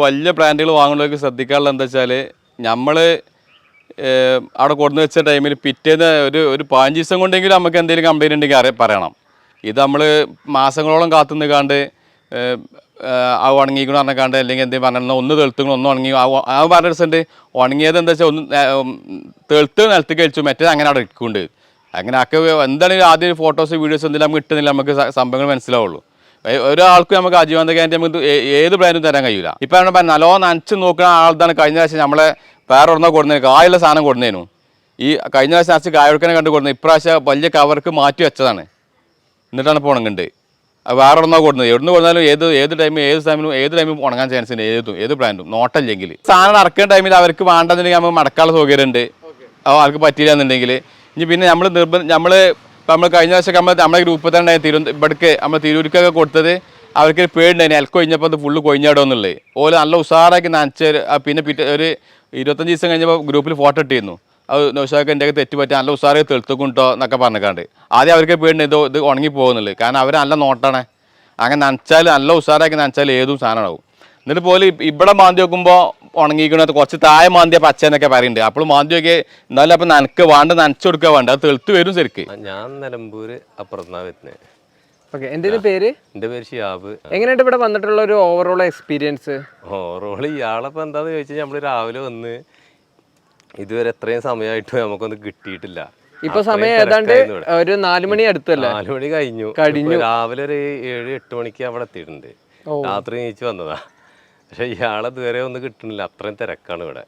വലിയ ബ്രാൻഡുകൾ വാങ്ങുന്നവർക്ക് ശ്രദ്ധിക്കാനുള്ള എന്താ വെച്ചാൽ നമ്മൾ അവിടെ കൊണ്ടുവന്ന് വെച്ച ടൈമിൽ പിറ്റേന്ന് ഒരു ഒരു പതിനഞ്ച് ദിവസം കൊണ്ടെങ്കിലും നമുക്ക് എന്തെങ്കിലും കംപ്ലൈന്റ് ഉണ്ടെങ്കിൽ അറിയാൻ പറയണം. ഇത് നമ്മൾ മാസങ്ങളോളം കാത്തു നിൽക്കാണ്ട് ആ ഉണങ്ങിക്കണം പറഞ്ഞാണ്ട് അല്ലെങ്കിൽ എന്തെങ്കിലും പറഞ്ഞാൽ ഒന്ന് തെളുത്തുങ്ങൾ ഒന്ന് ഉണങ്ങി ആ പറഞ്ഞ ദിവസമുണ്ട്. ഉണങ്ങിയത് എന്താ വെച്ചാൽ ഒന്ന് തെളുത്ത് നിലത്ത് കഴിച്ചു മറ്റേത് അങ്ങനെ അവിടെ ഇരിക്കുന്നുണ്ട്. അങ്ങനെ ഒക്കെ എന്താണെങ്കിലും ആദ്യം ഫോട്ടോസ് വീഡിയോസ് എന്തെങ്കിലും നമുക്ക് കിട്ടുന്നില്ല നമുക്ക് സംഭവങ്ങൾ മനസ്സിലാവുള്ളൂ. ഒരാൾക്ക് നമുക്ക് അജീവന്ത ഗ്യാരണ്ടി നമുക്ക് ഏത് ബ്രാൻഡും തരാൻ കഴിയില്ല ഇപ്പം നമ്മൾ പറഞ്ഞ നല്ലോ നനച്ച് നോക്കുന്ന ആൾതാണ് കഴിഞ്ഞ പ്രാവശ്യം നമ്മളെ വേറെ ഒരെണ്ണം കൊടുന്നതിന് കായുള്ള സാധനം കൊടുന്നതിനു ഈ കഴിഞ്ഞ പ്രാവശ്യം നനച്ച് കായൊടുക്കനെ കണ്ട് കൊടുന്നത് ഇപ്രാവശ്യം വലിയ കവർക്ക് മാറ്റി വെച്ചതാണ്. എന്നിട്ടാണ് ഇപ്പോൾ ഉണങ്ങുന്നുണ്ട് അത് വേറെ ഒരെണ്ണോ കൊടുക്കുന്നത് എവിടുന്ന് കൊടുത്താലും ഏത് ഏത് ടൈമിൽ ഏത് ടൈമിലും ഏത് ടൈമിൽ ഉണങ്ങാൻ ചാൻസ് ഉണ്ട്. ഏതും ഏത് ബ്രാൻഡും നോട്ടല്ലെങ്കിൽ സാധനം ഇറക്കുന്ന ടൈമിൽ അവർക്ക് വേണ്ടെന്നുണ്ടെങ്കിൽ നമ്മൾ മടക്കാനുള്ള സൗകര്യമുണ്ട്. അപ്പോൾ അവർക്ക് പറ്റിയില്ല എന്നുണ്ടെങ്കിൽ. ഇനി പിന്നെ നമ്മൾ നിർബന്ധം നമ്മൾ നമ്മൾ കഴിഞ്ഞ വർഷം നമ്മൾ നമ്മുടെ ഗ്രൂപ്പിൽ തന്നെ തിരു ഇവിടേക്ക് നമ്മൾ തിരൂരിക്കൊക്കെ കൊടുത്തത് അവർക്ക് പേടിണ്ടായിരുന്നു എൽക്ക് കൊഴിഞ്ഞപ്പോൾ അത് ഫുള്ള് കൊഴിഞ്ഞാടുമെന്നുള്ളത്. ഓൽ നല്ല ഉഷാറാക്കി നനച്ച് പിന്നെ പിറ്റേ ഒരു ഇരുപത്തഞ്ച് ദിവസം കഴിഞ്ഞപ്പോൾ ഗ്രൂപ്പിൽ ഫോട്ടോ ഇട്ടിരുന്നു. അത് നൗഷാക്ക് എന്റെ തെറ്റ് പറ്റി നല്ല ഉഷാറായി തെളുത്തുകൊണ്ടോ എന്നൊക്കെ പറഞ്ഞിക്കാണ്ട്. ആദ്യം അവർക്ക് പേടിണ്ട് ഇത് ഉണങ്ങി പോകുന്നുള്ളത് കാരണം അവർ നല്ല നോട്ടാണ്. അങ്ങനെ നനച്ചാൽ നല്ല ഉഷാറാക്കി നനച്ചാൽ ഏതും സാധനമാവും. എന്നിട്ട് പോലെ ഇവിടെ മാന്തി വെക്കുമ്പോൾ ഉണങ്ങിക്കണത് കുറച്ച് താഴെ മാന്തിയ പച്ച എന്നൊക്കെ പറയുന്നുണ്ട് അപ്പോൾ മാന്തി നോക്കി എന്നാലും അപ്പം നനക്ക് വേണ്ട നനച്ചു കൊടുക്കുക വേണ്ട. അത് തെളുത്ത് വരും ശരിക്ക്. ഞാൻ നിലമ്പൂര് അപ്പുറത്താണ് വരുന്നത് ഓക്കെ എന്റെ പേര്? എന്റെ പേര് ഷിയാബ്. എങ്ങനെയുണ്ട് ഇവിടെ വന്നിട്ടുള്ള ഒരു ഓവറോൾ എക്സ്പീരിയൻസ് ഓവറോൾ ഇയാളപ്പോൾ എന്താന്ന് ചോദിച്ചാൽ നമ്മൾ രാവിലെ വന്ന് ഇതുവരെ എത്രയും സമയമായിട്ട് നമുക്കൊന്നും കിട്ടിയിട്ടില്ല. ഇപ്പൊ സമയം ഏതാണ്ട് ഒരു നാല് മണി അടുത്തല്ലേ? നാല് മണി കഴിഞ്ഞു. കഴിഞ്ഞു. രാവിലെ ഒരു ഏഴ് എട്ട് മണിക്ക് അവിടെ എത്തിയിട്ടുണ്ട്. രാത്രി നീച്ച് വന്നതാ. പക്ഷെ ഇയാളെ ഇതുവരെ ഒന്നും കിട്ടണില്ല അത്രയും തിരക്കാണ് ഇവിടെ.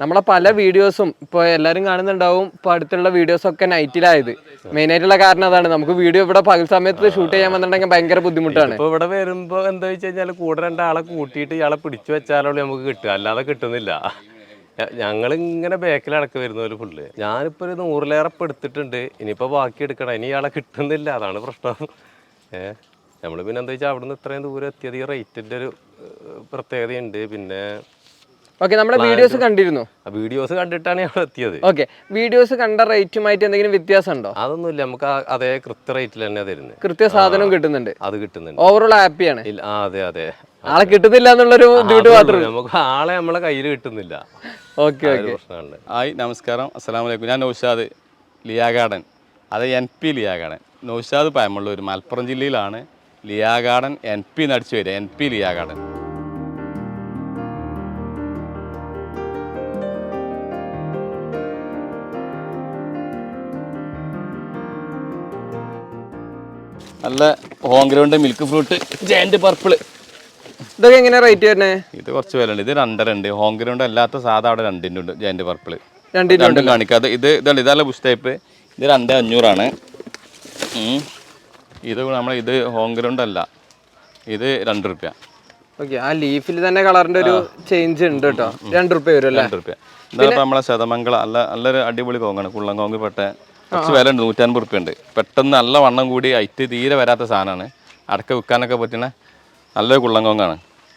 നമ്മളെ പല വീഡിയോസും ഇപ്പോൾ എല്ലാവരും കാണുന്നുണ്ടാവും. ഇപ്പോൾ അടുത്തുള്ള വീഡിയോസ് ഒക്കെ നൈറ്റിലായത്. മെയിൻ ആയിട്ടുള്ള കാരണം അതാണ്. നമുക്ക് വീഡിയോ ഇവിടെ പകൽ സമയത്ത് ഷൂട്ട് ചെയ്യാൻ വന്നിട്ടുണ്ടെങ്കിൽ ഭയങ്കര ബുദ്ധിമുട്ടാണ്. ഇപ്പൊ ഇവിടെ വരുമ്പോ എന്താ വെച്ച് കഴിഞ്ഞാൽ കൂടെ രണ്ടാളെ കൂട്ടിയിട്ട് ഇയാളെ പിടിച്ചു വെച്ചാലുള്ളൂ നമുക്ക് കിട്ടുക. അല്ലാതെ കിട്ടുന്നില്ല. ഞങ്ങൾ ഇങ്ങനെ ബാക്കിൽ അടക്കം വരുന്ന ഒരു ഫുള്ള് ഞാനിപ്പോ ഒരു നൂറിലേറെ എടുത്തിട്ടുണ്ട്. ഇനിയിപ്പോ ബാക്കി എടുക്കണം. ഇനി ഇയാളെ കിട്ടുന്നില്ല. അതാണ് പ്രശ്നം. ഏഹ് നമ്മൾ പിന്നെ എന്താ വെച്ചാൽ അവിടുന്ന് ഇത്രയും ദൂരം എത്തിയത് ഈ റേറ്റിന്റെ ഒരു പ്രത്യേകതയുണ്ട്. പിന്നെ ഓക്കെ നമ്മളെ വീഡിയോസ് കണ്ടിരുന്നു. വീഡിയോസ് കണ്ടിട്ടാണ് ഞങ്ങൾ എത്തിയത്. ഓക്കെ വീഡിയോസ് കണ്ട റേറ്റുമായിട്ട് എന്തെങ്കിലും വ്യത്യാസം ഉണ്ടോ അതൊന്നുമില്ല നമുക്ക് അതേ കൃത്യ റേറ്റിൽ തന്നെ തരുന്നത് കൃത്യ സാധനം കിട്ടുന്നുണ്ട്. അത് കിട്ടുന്നുണ്ട്. ഓവറോൾ ഹാപ്പിയാണ് അതെ അതെ. ആളെ കിട്ടുന്നില്ല എന്നുള്ളൊരു ഡ്യൂട്ടി. മാത്രമേ നമുക്ക് ആളെ നമ്മളെ കയ്യിൽ കിട്ടുന്നില്ല. Okay okay. ഹായ് നമസ്കാരം. അസ്സാം വലൈക്കും ഞാൻ നൗഷാദ് ലിയാ ഗാർഡൻ അത് N P Liya Garden Naushad Payamullur Malappuram ജില്ലയിലാണ്. ലിയാ ഗാർഡൻ എൻ പി നടിച്ചു വരിക. N P Liya Garden. നല്ല home ground milk fruit giant purple ഇതൊക്കെ എങ്ങനെയാ റേറ്റ് വരുന്നത് ഇത് കുറച്ച് വില ഉണ്ട് ഇത് രണ്ടര ഉണ്ട്. ഹോം ഗ്രൗണ്ട് അല്ലാത്ത സാധാ അവിടെ രണ്ടിന്റെ ഉണ്ട് ജയന്റ് പർപ്പിൾ രണ്ടിന്റെ രണ്ടും കാണിക്കാതെ ഇത് ഇതാണ് ഇതല്ല ബുഷ് ടൈപ്പ് ഇത് രണ്ട് അഞ്ഞൂറാണ്. ഇത് നമ്മൾ ഇത് ഹോം ഗ്രൗണ്ട് അല്ല. ഇത് രണ്ട് റുപ്യ. ഓക്കെ ആ ലീഫിൽ തന്നെ കളറിന്റെ ഒരു ചേഞ്ച് ഉണ്ട് കേട്ടോ. രണ്ട് റുപ്യ വരും അല്ലേ? രണ്ട് റുപ്യ. ഇതാ നമ്മളെ ശതമംഗള നല്ല നല്ലൊരു അടിപൊളി കോങ്ങാണ്. കുള്ളങ്കോങ്ക് പെട്ട കുറച്ച് വില ഉണ്ട് നൂറ്റൻപത് റുപ്യ ഉണ്ട്. പെട്ടെന്ന് നല്ല വണ്ണം കൂടി ഐറ്റ് തീരെ വരാത്ത സാധനമാണ്. അടക്ക വിൽക്കാനൊക്കെ പറ്റുന്ന നല്ലൊരു കുള്ളങ്കോങ്ങാണ്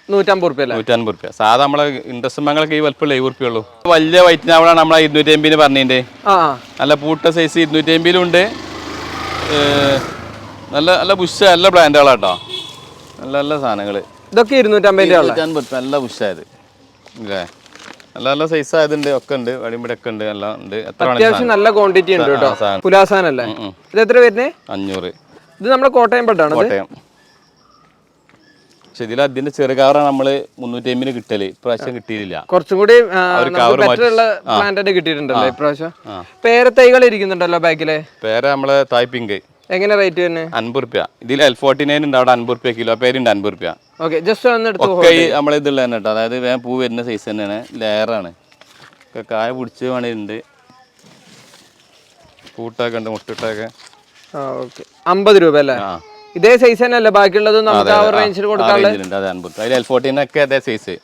നൂറ്റമ്പത് റുപ്യ നൂറ്റമ്പത് റുപ്യ. സാധാ നമ്മളെ ഇൻട്രസ്റ്റ് മംഗളൊക്കെ ഈ വലുപ്പം ഏഴ് റുപ്യ ഉള്ളൂ. വലിയ വൈറ്റ് നമ്മളെ ഇരുന്നൂറ്റി അമ്പതിന് പറഞ്ഞതിന്റെ. നല്ല പൂട്ട സൈസ് ഇരുന്നൂറ്റി അമ്പതിലും ഉണ്ട് നല്ല നല്ല ബുഷ് നല്ല ബ്രാൻഡുകളാട്ടോ നല്ല നല്ല സാധനങ്ങൾ ഇതൊക്കെ ഇരുന്നൂറ്റമ്പത് ഉള്ള നല്ല ബുഷായത് അല്ലേ നല്ല നല്ല സൈസ് ആയതുണ്ട് ഒക്കെ ഉണ്ട് വടിമ്പടി ഒക്കെ ഉണ്ട് എല്ലാം ഉണ്ട്. അത്യാവശ്യം നല്ല ക്വാണ്ടിറ്റി ഉണ്ട് കേട്ടോ. പുലാസാനല്ലേ. ഇത് എത്ര വരുന്നത്. അഞ്ഞൂറ്. ഇത് നമ്മുടെ കോട്ടയം പെട്ടാണ് കോട്ടയം. പക്ഷെ ഇതിൽ അതിന്റെ ചെറുകാറാണ് നമ്മൾ മുന്നൂറ്റി അമ്പതിന് കിട്ടൽ. ഇപ്രാവശ്യം കിട്ടിയില്ല. കുറച്ചും കൂടി ഒരു cover ബെറ്റർ ഉള്ള പ്ലാന്റ് കിട്ടിയിട്ടുണ്ടല്ലോ ഇപ്രാവശ്യം. പേരത്തൈകൾ ഇരിക്കുന്നുണ്ടല്ലോ ബാക്കിലെ. പേര നമ്മളെ തായ്പിങ്ക്. എങ്ങനെ റേറ്റ് തന്നെ അൻപത് റുപ്യ. ഇതിൽ എൽ ഫോർട്ടി നയൻ ഉണ്ട് അവിടെ അൻപത് റുപ്യ കിലോ. പേരുണ്ട് അൻപത് റുപ്യ. ഓക്കെ ജസ്റ്റ് ഒന്ന് എടുത്ത് ഒക്കെ ഈ നമ്മളെ ഇതുള്ള തന്നെ കേട്ടോ. അതായത് വേഗം പൂ വരുന്ന സൈസ് തന്നെയാണ്. ലെയറാണ്. ഒക്കെ കായ പിടിച്ച് വേണമുണ്ട് പൂട്ടൊക്കെ ഉണ്ട് മുട്ടിട്ടൊക്കെ. ഓക്കെ അമ്പത് രൂപ അല്ലേ? ആ. ഇതേ സൈസ് തന്നെ അല്ലേ ബാക്കിയുള്ളത് നമുക്ക് ആ റേഞ്ചിൽ കൊടുക്കാനുള്ള റേഞ്ചിലുണ്ട് അതെ അൻപത് റുപ്യ. അതിൽ എൽ ഫോർട്ടീനൊക്കെ അതേ സൈസ്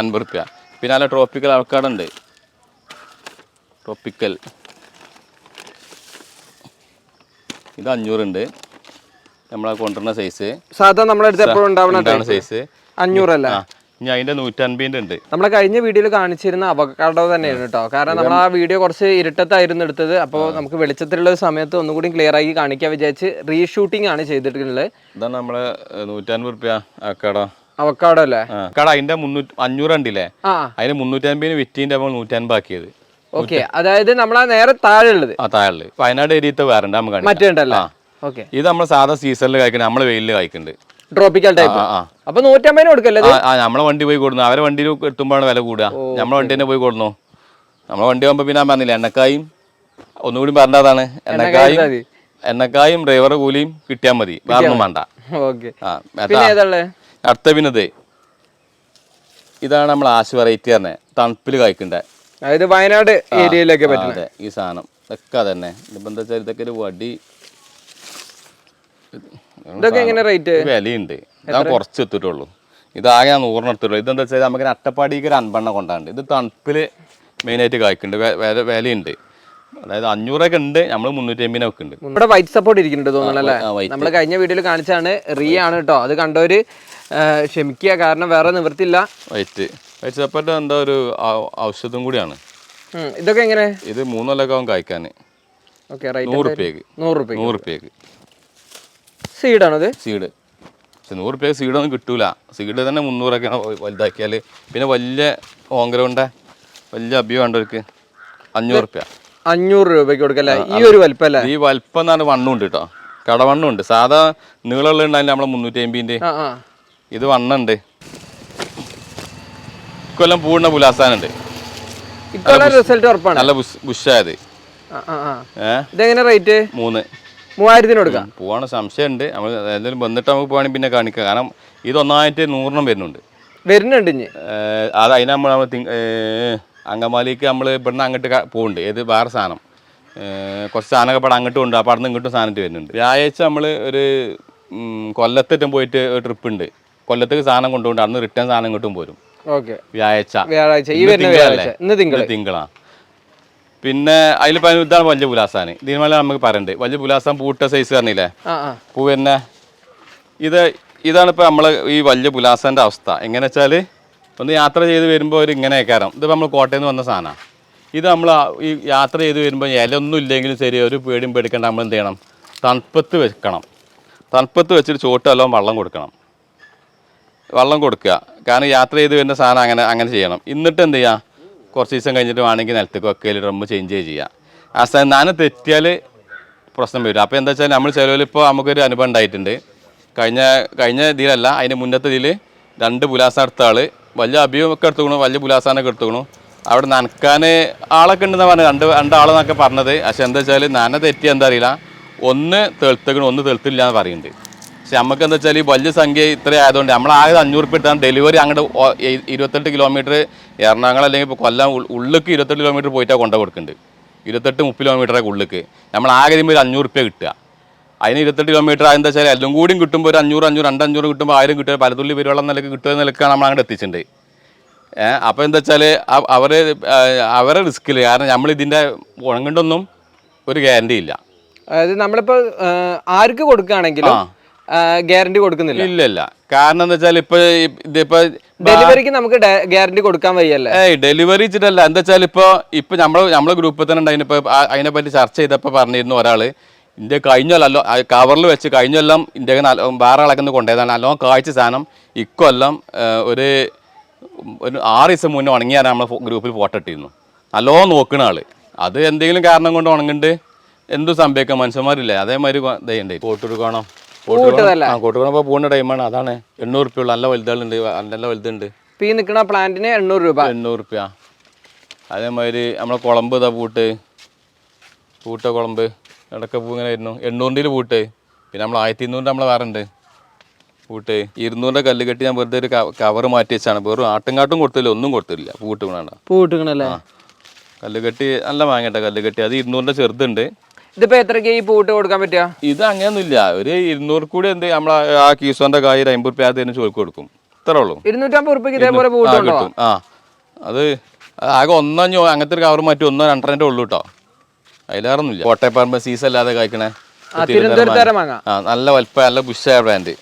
അൻപത് റുപ്യ. പിന്നെ നല്ല ട്രോപ്പിക്കൽ ആൾക്കാടുണ്ട് ട്രോപ്പിക്കൽ ഇത് അഞ്ഞൂറുണ്ട്. നമ്മളെ കൊണ്ടുവരുന്ന സൈസ് സാധാരണ നമ്മുടെ അടുത്ത് എപ്പോഴും ഉണ്ടാവണ സൈസ് അഞ്ഞൂറല്ല? ഇനി അതിന്റെ നൂറ്റൻപതിന്റെ ഉണ്ട്. നമ്മളെ കഴിഞ്ഞ വീഡിയോയിൽ കാണിച്ചിരുന്ന അവക്കാടോ തന്നെയാണ് കേട്ടോ കാരണം നമ്മൾ ആ വീഡിയോ കുറച്ച് ഇരുട്ടത്തായിരുന്നു എടുത്തത്. അപ്പോൾ നമുക്ക് വെളിച്ചത്തിലുള്ള ഒരു സമയത്ത് ഒന്നുകൂടി ക്ലിയർ ആക്കി കാണിക്കാൻ വിചാരിച്ച് റീഷൂട്ടിംഗ് ആണ് ചെയ്തിട്ടുള്ളത്. ഇതാണ് നമ്മളെ നൂറ്റൻപത് റുപ്യ അവക്കാടോ. അവക്കാടോ അല്ലേ? ആ കട അതിന്റെ മുന്നൂറ്റി അഞ്ഞൂറ് ഉണ്ടല്ലേ അതിന് മുന്നൂറ്റമ്പതിന് വിറ്റീന്റെ നമ്മൾ നൂറ്റൻപത് ആക്കിയത്. ഓക്കെ അതായത് നമ്മളാ നേരെ താഴെ ഉള്ളത് ആ താഴെ വയനാട് ഏരിയത്തെ വേറെ നമുക്ക് മറ്റേണ്ടല്ലോ ഓക്കെ. ഇത് നമ്മൾ സാധാ സീസണിൽ കഴിക്കുന്നത് നമ്മളെ വെയിലിൽ കഴിക്കുന്നുണ്ട് ട്രോപ്പിക്കൽ ടൈപ്പ് അപ്പൊ നൂറ്റമ്പതിന് കൊടുക്കല്ലേ നമ്മളെ വണ്ടി പോയി കൊടുന്നു. അവരെ വണ്ടിയിൽ എത്തുമ്പോഴാണ് വില കൂടുക. നമ്മളെ വണ്ടി തന്നെ പോയി കൊടുന്നു. നമ്മളെ വണ്ടി പോകുമ്പോ പിന്നെ പറഞ്ഞില്ല എണ്ണക്കായും ഒന്നുകൂടി പറഞ്ഞതാണ് എണ്ണക്കായും. എണ്ണക്കായും ഡ്രൈവർ കൂലിയും കിട്ടിയാൽ മതി. വേറെ ഒന്നും വേണ്ട. അടുത്ത പിന്നെ ഇതാണ് നമ്മൾ ആശു വെറൈറ്റി തന്നെ തണുപ്പിൽ കഴിക്കണ്ടേ. അതായത് വയനാട് ഏരിയയിലൊക്കെ പറ്റുന്നത്. ഈ സാധനം. ഇതൊക്കെ തന്നെ ഇതിപ്പോ എന്താ വെച്ചാൽ ഇതൊക്കെ ഒരു വടി. ഇതൊക്കെ എങ്ങനെ റേറ്റ് വിലയുണ്ട്. ഞാൻ കുറച്ച് എത്തിട്ടുള്ളൂ ഇതാകെ ഞാൻ നൂറിന് എടുത്തുള്ളൂ ഇതെന്താ വെച്ചാൽ നമുക്ക് അട്ടപ്പാടിക്ക് ഒരു അൻപെണ്ണ കൊണ്ടാണ് ഇത് തണുപ്പിൽ മെയിനായിട്ട് കായ്ക്കുന്നുണ്ട്. വില വിലയുണ്ട്. അതായത് അഞ്ഞൂറൊക്കെ ഉണ്ട്. നമ്മൾ മുന്നൂറ്റി അമ്പതിനെ വെക്കുന്നുണ്ട് ഇവിടെ വൈറ്റ് സപ്പോർട്ട് ഇരിക്കുന്നുണ്ട് തോന്നണല്ലേ. നമ്മൾ കഴിഞ്ഞ വീഡിയോയിൽ കാണിച്ചാണ് റീ ആണ് കേട്ടോ. അത് കണ്ടവര് ക്ഷമിക്കുക. കാരണം വേറെ നിവൃത്തില്ല വൈറ്റ് സപ്പോർട്ട് എന്താ ഒരു ഔഷധം കൂടിയാണ്. ഇതൊക്കെ എങ്ങനെ? ഇത് മൂന്നൊല്ലക്കാവും കായ്ക്കാൻ ഓക്കെ റേറ്റ് നൂറ് റുപ്യക്ക് നൂറ് റുപ്യ സീഡാണോ ഇത്? സീഡ്. പക്ഷെ നൂറ് റുപ്യക്ക് സീഡൊന്നും കിട്ടൂല. സീഡ് തന്നെ മുന്നൂറൊക്കെ വലുതാക്കിയാൽ പിന്നെ വലിയ ഓങ്കരമുണ്ട വലിയ അഭ്യം വേണ്ടവർക്ക് അഞ്ഞൂറ് റുപ്യ അഞ്ഞൂറ് രൂപയ്ക്ക് കൊടുക്കല്ലേ ഈ ഒരു വലിപ്പം അല്ലേ? ഈ വലിപ്പം എന്നാണ് വണ്ണുണ്ട് കേട്ടോ കടവണ്ണുണ്ട്. സാധാ നീളമുള്ള ഉണ്ടായില്ല നമ്മളെ മുന്നൂറ്റി അമ്പതിന്റെ? ഇത് വണ്ണുണ്ട്. കൊല്ലം പൂർണ പുലാസാനുണ്ട്. ഇക്കൊല്ലം റിസൾട്ട് ഉറപ്പാണ്. നല്ല ബുഷ് ബുഷായത് ഇതെങ്ങനെ റേറ്റ് മൂന്ന്. മൂവായിരത്തിന് കൊടുക്കാം? പോവാണ് സംശയമുണ്ട്. നമ്മൾ എന്തെങ്കിലും വന്നിട്ട് നമുക്ക് പോവാണെങ്കിൽ പിന്നെ കാണിക്കാം. കാരണം ഇത് ഒന്നായിട്ട് നൂറിനും വരുന്നുണ്ട്. വരുന്നുണ്ട് ഇനി. അത് അതിന് നമ്മൾ അങ്കമാലിക്ക് നമ്മൾ ഇവിടുന്ന് അങ്ങോട്ട് പോകുന്നുണ്ട് ഏത് വേറെ സാധനം. കുറച്ച് സാധനമൊക്കെ ഇവിടെ അങ്ങോട്ടും ഉണ്ട്. അപ്പോൾ അവിടെ നിന്ന് ഇങ്ങോട്ടും സാധനം വരുന്നുണ്ട്. വ്യാഴാഴ്ച നമ്മൾ ഒരു കൊല്ലത്തേറ്റം പോയിട്ട് ഒരു ട്രിപ്പ് ഉണ്ട് കൊല്ലത്തേക്ക് സാധനം കൊണ്ടുപോകുന്നുണ്ട് അന്ന് റിട്ടേൺ സാധനം ഇങ്ങോട്ടും പോരും. ഓക്കെ. വ്യാഴാഴ്ച. വ്യാഴാഴ്ച. ഈ ഇന്ന് വരുന്ന തിങ്കളല്ലേ? വ്യാഴാഴ്ച. ഇന്ന് തിങ്കൾ ഇന്ന് തിങ്കളാ. പിന്നെ അതിൽ ഇതാണ് വലിയ പുലാസാന് ഇതിനുമല്ല നമുക്ക് പറയണ്ട്. വലിയ പുലാസാൻ പൂട്ട സൈസ് പറഞ്ഞില്ലേ? പൂ പിന്നെ ഇത് ഇതാണ് ഇപ്പൊ നമ്മൾ ഈ വലിയ പുലാസന്റെ അവസ്ഥ. എങ്ങനെ വെച്ചാൽ ഒന്ന് യാത്ര ചെയ്ത് വരുമ്പോൾ ഒരു ഇങ്ങനെ കയറാം ഇതിപ്പോൾ നമ്മൾ കോട്ടയം നിന്ന് വന്ന സാധനമാണ് ഇത് നമ്മൾ ഈ യാത്ര ചെയ്ത് വരുമ്പോൾ ഇലയൊന്നും ഇല്ലെങ്കിലും ശരി ഒരു പേടിയും പേടിക്കേണ്ട നമ്മൾ എന്ത് ചെയ്യണം? തണുപ്പത്ത് വെക്കണം. തണുപ്പത്ത് വെച്ചിട്ട് ചോട്ടെല്ലാം വെള്ളം കൊടുക്കണം. വെള്ളം കൊടുക്കുക. കാരണം യാത്ര ചെയ്ത് വരുന്ന സാധനം അങ്ങനെ അങ്ങനെ ചെയ്യണം. എന്നിട്ട് എന്ത് ചെയ്യുക കുറച്ച് ദിവസം കഴിഞ്ഞിട്ട് വേണമെങ്കിൽ നിലത്തേക്ക് വെക്കയിൽ ഡ്രമ്മ് ചേഞ്ച് ചെയ്യുക ആ സ്ഥലം നാന് തെറ്റിയാൽ പ്രശ്നം വരും. അപ്പോൾ എന്താ വെച്ചാൽ നമ്മൾ ചിലവിൽ ഇപ്പോൾ നമുക്കൊരു അനുഭവം ഉണ്ടായിട്ടുണ്ട്. കഴിഞ്ഞ കഴിഞ്ഞ ഇതിലല്ല അതിന്റെ മുന്നത്തെ ഇതിൽ രണ്ട് പുലാസ എടുത്ത ആൾ വലിയ അഭിയൊക്കെ എടുത്തുക്കണു വലിയ പുലാസാനൊക്കെ എടുത്തുക്കണു. അവിടെ നനക്കാൻ ആളൊക്കെ ഉണ്ടെന്ന് പറഞ്ഞു രണ്ട് രണ്ടാളെന്നൊക്കെ പറഞ്ഞത്. പക്ഷെ എന്താ വെച്ചാൽ നന തെറ്റി എന്താ അറിയില്ല. ഒന്ന് തെളുത്തക്കണു ഒന്ന് തെളുത്തില്ല എന്ന് പറയുന്നുണ്ട്. പക്ഷെ നമുക്ക് എന്താ വെച്ചാൽ ഈ വലിയ സംഖ്യ ഇത്ര ആയതുകൊണ്ട് നമ്മൾ ആകെ അഞ്ഞൂറ് ഉപ്പ് ഇട്ടാണ് ഡെലിവറി അങ്ങോട്ട് ഇരുപത്തെട്ട് കിലോമീറ്റർ എറണാകുളം അല്ലെങ്കിൽ ഇപ്പോൾ കൊല്ലം ഉള്ളിക്ക് ഇരുപത്തെട്ട് കിലോമീറ്റർ പോയിട്ടാണ് കൊണ്ട കൊടുക്കുന്നുണ്ട് ഇരുപത്തെട്ട് മുപ്പത് കിലോമീറ്ററൊക്കെ ഉള്ളിക്ക്. നമ്മൾ ആകെ ഒരു അഞ്ഞൂറ് ഉപ്പ് കിട്ടുക. അതിന് ഇരുപത്തെട്ട് കിലോമീറ്റർ എന്താ വെച്ചാൽ എല്ലാം കൂടിയും കിട്ടുമ്പോൾ ഒരു അഞ്ഞൂറ് അഞ്ഞൂറ് രണ്ട് അഞ്ഞൂറ് കിട്ടുമ്പോൾ ആയിരം കിട്ടുക. പലതുള്ളി പെരുവെള്ളം നിലയ്ക്ക് കിട്ടുക നിലക്കാണ് നമ്മൾ അങ്ങോട്ട് എത്തിച്ചിട്ടുണ്ട് അപ്പോൾ എന്താ വെച്ചാൽ അവർ അവരെ റിസ്ക്കിൽ കാരണം നമ്മൾ ഇതിന്റെ ഉണങ്ങണ്ടൊന്നും ഒരു ഗ്യാരണ്ടി ഇല്ല. അതായത് നമ്മളിപ്പോൾ ആർക്ക് കൊടുക്കുകയാണെങ്കിലും ഗ്യാരണ്ടി കൊടുക്കുന്നില്ല. ഇല്ലല്ല ഇല്ല. കാരണം എന്താ വെച്ചാൽ ഇപ്പൊ ഇതിപ്പോ ഡെലിവറിക്ക് നമുക്ക് ഗ്യാരണ്ടി കൊടുക്കാൻ വയ്യല്ലേ? ഏയ് ഡെലിവറി വെച്ചിട്ടല്ല എന്താ വെച്ചാൽ ഇപ്പൊ ഇപ്പൊ നമ്മളെ നമ്മളെ ഗ്രൂപ്പിൽ തന്നെ ഉണ്ടായിരുന്നു ഇപ്പൊ അതിനെ പറ്റി ചർച്ച ചെയ്തപ്പോ പറഞ്ഞിരുന്നു ഒരാൾ. ഇന്ത്യ കഴിഞ്ഞല്ലോ കവറിൽ വെച്ച് കഴിഞ്ഞെല്ലാം ഇന്ത്യ വേറെ ആളൊക്കെ കൊണ്ടുപോയതാണ്. നല്ലോണം കാഴ്ച സാധനം. ഇക്കൊല്ലം ഒരു ഒരു ആറ് ദിവസം മുന്നേ ഉണങ്ങിയാണ് നമ്മളെ ഗ്രൂപ്പിൽ ഫോട്ടോ ഇട്ടിരുന്നു. നല്ലോണം നോക്കണ ആൾ. അത് എന്തെങ്കിലും കാരണം കൊണ്ട് ഉണങ്ങിണ്ട്? എന്തും സംഭവിക്കാം. മനുഷ്യന്മാരില്ലേ? അതേമാതിരി ഇതേ ഉണ്ട് ഫോട്ടോ ആ കോട്ടുകൊടുക്കണം പോകുന്ന ടൈമാണ് അതാണ് എണ്ണൂറ് റുപ്യ നല്ല വലുതുകളുണ്ട് നല്ല വലുതുണ്ട്. ഈ നിൽക്കുന്ന പ്ലാന്റിന് എണ്ണൂറ് രൂപ. എണ്ണൂറ് റുപ്യ അതേമാതിരി നമ്മളെ കുളമ്പ് ഇതാ പൂട്ട്. പൂട്ട കുളമ്പ്. ഇടയ്ക്ക് പൂ ഇങ്ങനെ ആയിരുന്നു എണ്ണൂറിന്റെ പൂട്ട്. പിന്നെ നമ്മൾ ആയിരത്തി ഇരുന്നൂറിന്റെ നമ്മളെ വേറെ ഉണ്ട്. പൂട്ട്. ഇരുന്നൂറിന്റെ കല്ല് കെട്ടി ഞാൻ വെറുതെ ഒരു കവർ മാറ്റി വെച്ചാണ്. വെറും ആട്ടുംകാട്ടും കൊടുത്തില്ല. ഒന്നും കൊടുത്തില്ല. പൂട്ട് വേണ്ട പൂട്ട് കിട്ടണല്ലേ കല്ല് കെട്ടി നല്ല വാങ്ങട്ടെ കല്ല് കെട്ടി. അത് ഇരുന്നൂറിന്റെ ചെറുതുണ്ട്. ഇതിപ്പോ എത്രക്ക് ഈ പൂട്ട് കൊടുക്കാൻ പറ്റുക ഇത് അങ്ങനെയൊന്നുമില്ല. ഒരു ഇരുന്നൂറ് കൂടി എന്ത് നമ്മളെ ആ കീസോന്റെ കായ് ഒരു അമ്പത് റുപ്യ തന്നെ ചോദിക്കും കൊടുക്കും. ഇത്രേ ഉള്ളൂ. ഇരുന്നൂറ്റമ്പത് ഉറുപ്പിക്ക് ഇതേപോലെ പൂട്ട് ആ, കിട്ടും. ആ അത് ആകെ ഒന്നഞ്ഞോ അങ്ങനത്തെ ഒരു കവർ മാറ്റി ഒന്നോ രണ്ടരന്റെ ഉള്ളൂ കേട്ടോ. അതിലേറൊന്നുമില്ല കോട്ടയപ്പറമ്പ് സീസ് അല്ലാതെ കഴിക്കണേ. ആ തിരുവനന്തപുരത്ത് തരം വാങ്ങാം. ആ നല്ല വലിപ്പ നല്ല ബുഷായ ബ്രാൻഡ്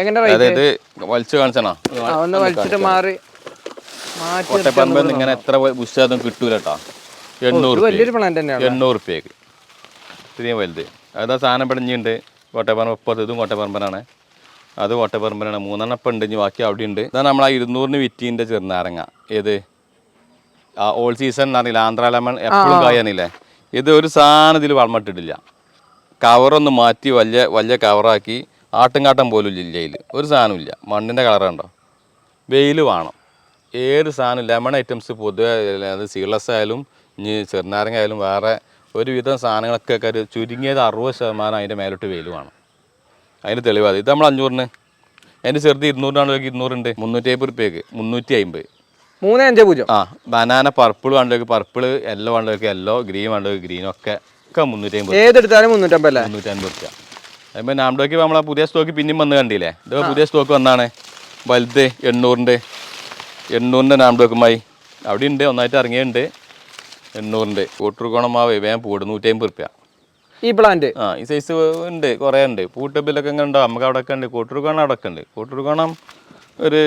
എങ്ങനെ റേറ്റ് അതായത് വലിച്ചു കാണിച്ചണോ? ആ, ഒന്ന് വലിച്ചിട്ട് മാറി മാറ്റി കോട്ടയപ്പറമ്പ് ഇങ്ങനെ എത്ര ബുഷായതും കിട്ടൂല കേട്ടോ. എണ്ണൂറ് ഇത് വലിയൊരു പ്ലാന്റ് തന്നെയാണ് എണ്ണൂറ് റുപ്യക്ക്. ഇത്രയും വലുത്. അതാ സാധനം പിടഞ്ഞുണ്ട് കോട്ടയപ്പറമ്പ് ഇപ്പുറത്ത് ഇതും കോട്ടയപ്പറമ്പനാണ് അത് കോട്ടയപ്പറമ്പനാണ് മൂന്നെണ്ണം ഇപ്പം ഉണ്ട് ഇനി ബാക്കി അവിടെ ഉണ്ട്. ഇതാണ് നമ്മൾ ആ ഇരുന്നൂറിന് വിറ്റീന്റെ ചെറുനാരങ്ങ. ഏത്? ആ ഓൾ സീസൺ എന്നറിയില്ല ആന്ധ്ര ലെമൺ എപ്പോഴും കായാനില്ലേ ഇത് ഒരു സാധനം ഇതിൽ വളമിട്ടിട്ടില്ല. കവറൊന്ന് മാറ്റി വലിയ വലിയ കവറാക്കി ആട്ടുംകാട്ടം പോലും ഇല്ല ഇതിൽ ഒരു സാധനമില്ല മണ്ണിന്റെ കളറുണ്ടോ വെയിൽ വേണം. ഏത് സാധനം ലെമൺ ഐറ്റംസ് പൊതുവെ അത് സീഡ്ലെസ് ആയാലും ഇനി ചെറുനാരങ്ങ ആയാലും വേറെ ഒരുവിധം സാധനങ്ങളൊക്കെ ഒരു ചുരുങ്ങിയത് അറുപത് ശതമാനം അതിന്റെ മേലോട്ട് വെയിൽ വേണം അതിന് തെളിവാണ്. ഇത് നമ്മൾ അഞ്ഞൂറിന്. അതിന്റെ ചെറുത് ഇരുന്നൂറിനാണെങ്കിൽ ഇരുന്നൂറുണ്ട്. മുന്നൂറ്റി അമ്പത് റുപ്യക്ക് മുന്നൂറ്റി അമ്പത് മൂന്ന് അഞ്ച് പൂജ്യം. ആ ബനാന പർപ്പിൾ വേണ്ടവർക്ക് പർപ്പിൾ യെല്ലോ വേണ്ടവർക്ക് യെല്ലോ ഗ്രീൻ വേണ്ടവർക്ക് ഗ്രീൻ ഒക്കെ. ഒക്കെ മുന്നൂറ്റി അമ്പത് ഏതെടുത്താലും മുന്നൂറ്റമ്പത് അല്ലേ? മുന്നൂറ്റി അമ്പത് റുപ്യ അതിപ്പോൾ നാംഡോക്ക് നമ്മളെ പുതിയ സ്റ്റോക്ക് പിന്നെയും വന്ന് കണ്ടില്ലേ? ഇത് പുതിയ സ്റ്റോക്ക് വന്നാണ്. വലുത് എണ്ണൂറിന്റെ. എണ്ണൂറിന്റെ നാംഡോക്കുമായി അവിടെ ഉണ്ട് ഒന്നായിട്ട് ഇറങ്ങിയുണ്ട് എണ്ണൂറിന്റെ. കൂട്ടുകോണം മാവ് വേഗം പൂട് നൂറ്റി അമ്പത് റുപ്യ. ഈ പ്ലാന്റ് ആ ഈ സൈസ് ഉണ്ട്. കുറേ ഉണ്ട്. പൂട്ടബിലൊക്കെ ഇങ്ങനെ ഉണ്ടോ. നമുക്ക് അവിടെ ഒക്കെ ഉണ്ട്. കൂട്ടുകോണം അവിടെ ഒക്കെ ഉണ്ട്. കൂട്ടുകോണം ഒരു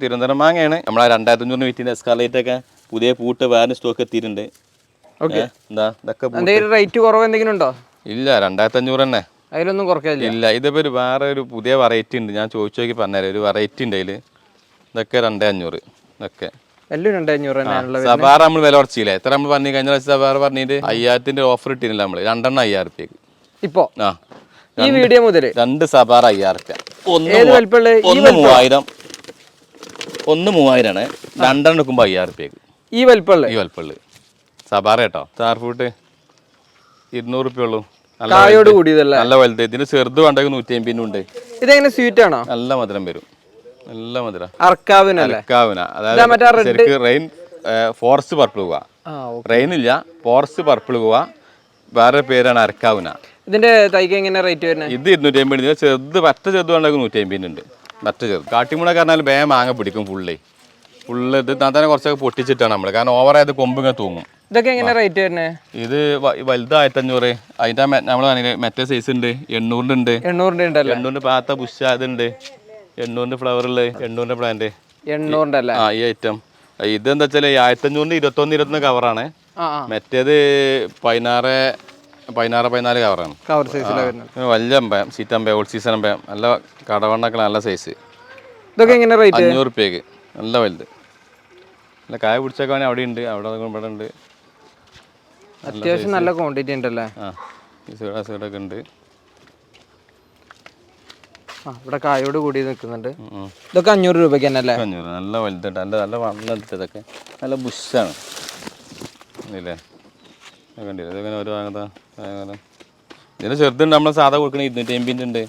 തിരുവനന്തപുരം മാങ്ങയാണ്. നമ്മളെ രണ്ടായിരത്തി അഞ്ഞൂറിന് വിറ്റിന്റെ എസ്കാലേറ്റ് ഒക്കെ പുതിയ പൂട്ട് വേറെ സ്റ്റോക്ക് എത്തിയിട്ടുണ്ട്. ഓക്കെ. എന്താ? ഇതൊക്കെ എന്തെങ്കിലും റേറ്റ് കുറവ് എന്തെങ്കിലും ഉണ്ടോ? ഇല്ല രണ്ടായിരത്തി അഞ്ഞൂറ് തന്നെ. അതിലൊന്നും കുറക്കില്ല ഇല്ല ഇതിപ്പോ ഒരു വേറെ ഒരു പുതിയ വെറൈറ്റി ഉണ്ട്. ഞാൻ ചോദിച്ചു നോക്കി പറഞ്ഞുതരാം. ഒരു വെറൈറ്റി ഉണ്ട് അതിൽ ഇതൊക്കെ രണ്ടേ അഞ്ഞൂറ്. ഇതൊക്കെ. എല്ലാം തന്നെയാണുള്ളത് സബാറ നമ്മൾ വില കുറച്ചില്ലേ? എത്ര നമ്മൾ പറഞ്ഞു കഴിഞ്ഞ പ്രാവശ്യം പറഞ്ഞിട്ട് അയ്യായിരത്തിന്റെ ഓഫർ ഇട്ടില്ല നമ്മൾ രണ്ടെണ്ണം അയ്യായിരം റുപ്യക്ക് ഇപ്പോ? ആ. ഈ വീഡിയോ മുതൽ? രണ്ട് സബാർ അയ്യായിരം റുപ്യ ഒന്ന് ഒന്ന് മൂവായിരം. ഒന്ന് മൂവായിരമാണ് രണ്ടെണ്ണം എടുക്കുമ്പോൾ അയ്യായിരം റുപ്യക്ക് ഈ വലിപ്പള്ള ഈ വലിപ്പള്ള സബാറ കേട്ടോ. സ്റ്റാർ ഇരുന്നൂറ് റുപ്യ ഉള്ളൂ. നല്ല കായോട് വലുത്. നല്ല വലുത്. ഇതിന് ചെറുത് വേണ്ടെങ്കിൽ നൂറ്റി അമ്പതിനും ഉണ്ട്. ഇതെങ്ങനെ സ്വീറ്റ് ആണോ? നല്ല മധുരം വരും. നല്ല മധുര. അർക്കാവിനല്ലേ? അർക്കാവിന. അതായത് ശരിക്ക് റെയിൻ ഫോറസ്റ്റ് പർപ്പിൾ പോവാ. റെയിൻ ഇല്ല ഫോറസ്റ്റ് പർപ്പിൾ പോവാ വേറെ പേരാണ് അർക്കാവിന. ഇതിന്റെ തൈക്ക് എങ്ങനെ റേറ്റ് വരുന്നത് ഇത് ഇരുന്നൂറ്റി അമ്പത് ചെറുത് പറ്റ ചെറുത് വേണ്ടെങ്കിൽ നൂറ്റി അമ്പതിനുണ്ട് മറ്റ ചെറുത്. കാട്ടിമുള കാരണം ബേ മാങ്ങ പിടിക്കും ഫുള്ളേ ഫുള്ള് ഇത് തന്നെ കുറച്ചൊക്കെ പൊട്ടിച്ചിട്ടാണ് നമ്മൾ കാരണം ഓവറായത് കൊമ്പ് ഇങ്ങനെ തൂങ്ങും. ഇതൊക്കെ എങ്ങനെ റേറ്റ് വരുന്നത് ഇത് വലുത് ആയിരത്തഞ്ഞൂറ്. അതിന്റെ നമ്മൾ മറ്റേ സൈസ് ഉണ്ട് എണ്ണൂറിന്റെ ഉണ്ട്. എണ്ണൂറിന്റെ ഉണ്ടല്ലേ? എണ്ണൂറിന്റെ പാത്ത പുഷ് അതുണ്ട് എണ്ണൂറിന്റെ ഫ്ലവറുള്ള എണ്ണൂറിന്റെ പ്ലാന്റ് എണ്ണൂറിന്റെ അല്ലേ ആ ഈ ഐറ്റം ഇതെന്താ വെച്ചാൽ ആയിരത്തഞ്ഞൂറിന് ഇരുപത്തൊന്ന് ഇരുപത്തൊന്ന് കവറാണ് മറ്റേത് പതിനാറ് പതിനാറ് പതിനാല് കവറാണ് കവർ സൈസിലാണ് വലിയ അമ്പയം സീറ്റ് അമ്പയം ഓൾ സീസൺ അമ്പയം നല്ല കടവണ്ണൊക്കെ നല്ല സൈസ് ഇതൊക്കെ എങ്ങനെ റേറ്റ് അഞ്ഞൂറ് റുപ്യക്ക് നല്ല വലുത്. നല്ല കായ പിടിച്ചൊക്കെ വേണേൽ അവിടെ ഉണ്ട് അവിടെ ഇവിടെ ഉണ്ട് അത്യാവശ്യം നല്ല ക്വാണ്ടിറ്റി ഉണ്ടല്ലേ? ആ ഈ സൈഡ് ഉണ്ട് ഇവിടെ കായോട് കൂടി നിൽക്കുന്നുണ്ട്. ഇതൊക്കെ അഞ്ഞൂറ് രൂപയ്ക്ക് തന്നെ അല്ലേ? അഞ്ഞൂറ് നല്ല വലുതായിട്ട് നല്ല നല്ല വണ്ണം ഇതൊക്കെ. നല്ല ബുഷാണ്. ഇല്ലേ? കണ്ടില്ല? ഇതൊക്കെ ഒരു ഭാഗത്താ. ഇതിന് ചെറുതുണ്ട്. നമ്മൾ സാധാ കൊടുക്കണ ഇരുന്നൂറ്റി അമ്പിന്റെ ഉണ്ട്.